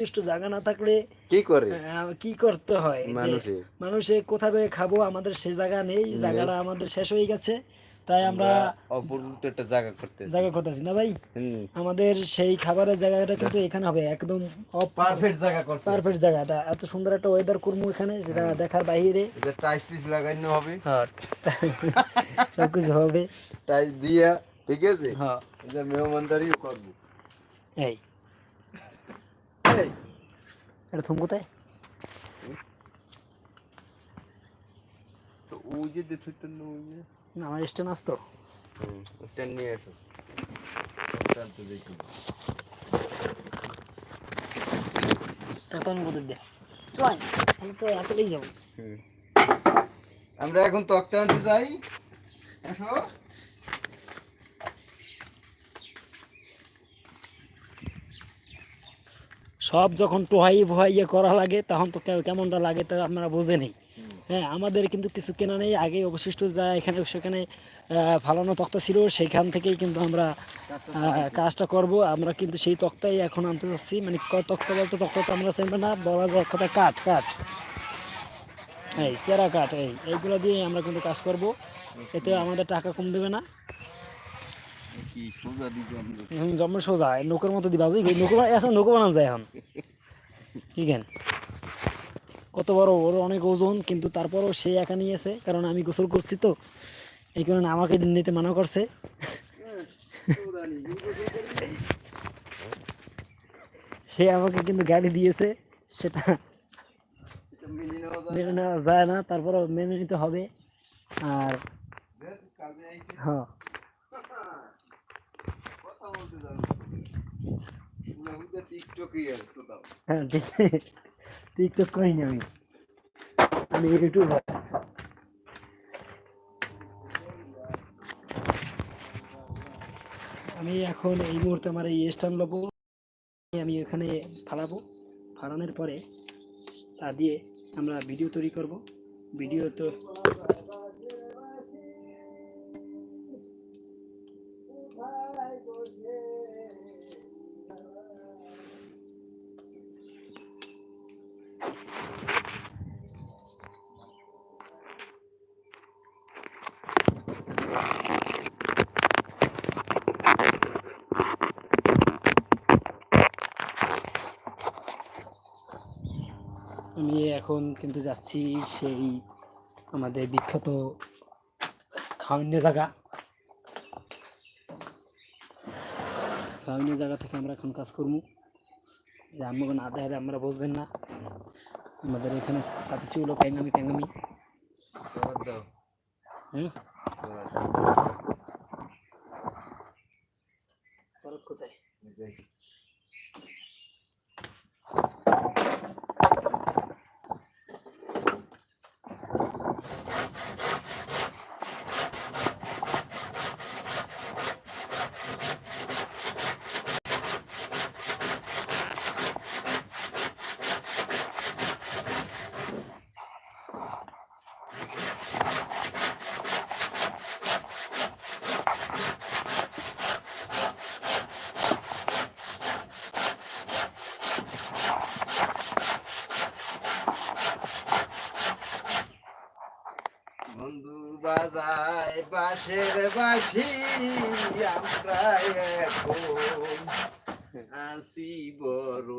নির্দিষ্ট জায়গা না থাকলে কি করে? কি করতে হয়? যে মানুষে। কোথাবে খাব আমাদের সেই জায়গা নেই জায়গাটা আমাদের শেষ হয়ে গেছে। তাই আমরা অপূর্ব একটা জায়গা করতে জায়গা করতেছি না ভাই? আমাদের সেই খাবারের জায়গাটা কিন্তু এখানে হবে একদম পারফেক্ট জায়গা করতে। পারফেক্ট জায়গাটা। এত সুন্দর একটা ওয়েদার করব এখানে সেটা দেখার বাইরে। এটা টাইস পিস লাগানো হবে। হ্যাঁ সবকিছু হবে। টাইস দিয়া ঠিক আছে? হ্যাঁ এটা মেহমানদারিও করব। এই। এটা থুম কোথায়? তো ওই যে দেখতে না ওই যে? না, আমার স্টেন আসতো হুম নিয়ে আসো। ওটা তো দেখি এটা তো আমি চল আমি তো এতটাই যাব। হুম। আমরা এখন তক্তা আনতে যাই। আসো। সব যখন টোহাই ভোহাইয়ে করা লাগে তখন তো কেমনটা লাগে তা আপনারা বোঝে নেই। হ্যাঁ আমাদের কিন্তু কিছু কেনা নেই। আগে অবশিষ্ট যা এখানে সেখানে ফালানো তক্তা ছিল সেখান থেকেই কিন্তু আমরা কাজটা করব। আমরা কিন্তু সেই তক্তাই এখন আনতে যাচ্ছি। মানে তক্তা বলতে তক্তা তো আমরা চেনবে না বলা যায় কথা কাঠ কাঠ। এই চেরা কাঠ এই। এইগুলো দিয়ে আমরা কিন্তু কাজ করব। এতে আমাদের টাকা কম দেবে না। জন্ম। সোজা নৌকার মতো দিবা নৌকো এখন নৌকো বানানো যায় এখন। কি কেন? কত বড়, ওর অনেক ওজন, কিন্তু তারপরও সে একা নিয়েছে, কারণ আমি গোসল করছি তো। এই কারণে আমাকে নিতে মানা করছে। সে আমাকে কিন্তু গাড়ি দিয়েছে, সেটা মেনে নেওয়া যায় না, তারপরও মেনে নিতে হবে। আর হ্যাঁ। হ্যাঁ টিকটক করিনি আমি। আমি ইউটিউবার। আমি এখন এই মুহূর্তে আমার এই স্ট্যান্ড নেব আমি এখানে ফালাবো। ফালানোর পরে তা দিয়ে আমরা ভিডিও তৈরি করব। ভিডিও তো আমি এখন কিন্তু যাচ্ছি সেই আমাদের বিখ্যাত খাওয়ান্য জায়গা। খাওয়ান্য জায়গা থেকে আমরা এখন কাজ করব। যে আমাকে না দেখালে আমরা বুঝবেন না। আমাদের এখানে তাতে ছিল ট্যাঙ্গামি। ট্যাঙ্গামি কোথায়? বাজায় বাঁশের বাঁশি আমরা এখন আসি বড়